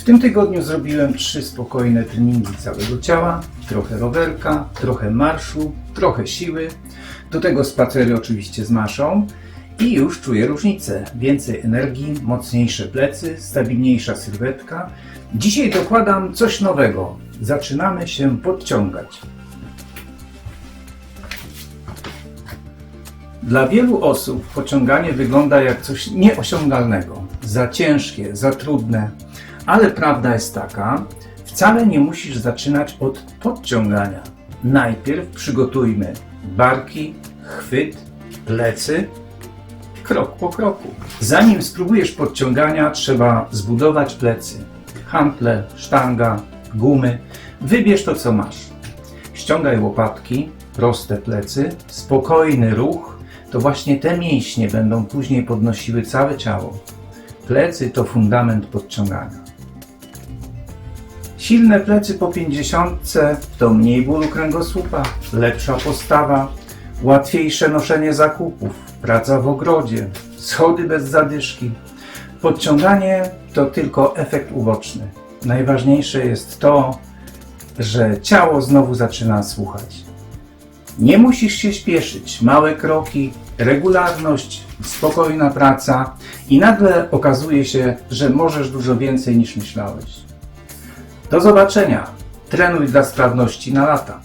W tym tygodniu zrobiłem trzy spokojne treningi całego ciała, trochę rowerka, trochę marszu, trochę siły, do tego spacery oczywiście z maszą i już czuję różnicę. Więcej energii, mocniejsze plecy, stabilniejsza sylwetka. Dzisiaj dokładam coś nowego. Zaczynamy się podciągać. Dla wielu osób pociąganie wygląda jak coś nieosiągalnego, za ciężkie, za trudne, ale prawda jest taka, wcale nie musisz zaczynać od podciągania. Najpierw przygotujmy barki, chwyt, plecy, krok po kroku. Zanim spróbujesz podciągania, trzeba zbudować plecy. Hantle, sztanga, gumy. Wybierz to, co masz. Ściągaj łopatki, proste plecy, spokojny ruch. To właśnie te mięśnie będą później podnosiły całe ciało. Plecy to fundament podciągania. Silne plecy po 50 to mniej bólu kręgosłupa, lepsza postawa, łatwiejsze noszenie zakupów, praca w ogrodzie, schody bez zadyszki. Podciąganie to tylko efekt uboczny. Najważniejsze jest to, że ciało znowu zaczyna słuchać. Nie musisz się śpieszyć. Małe kroki, regularność, spokojna praca i nagle okazuje się, że możesz dużo więcej niż myślałeś. Do zobaczenia. Trenuj dla sprawności na lata.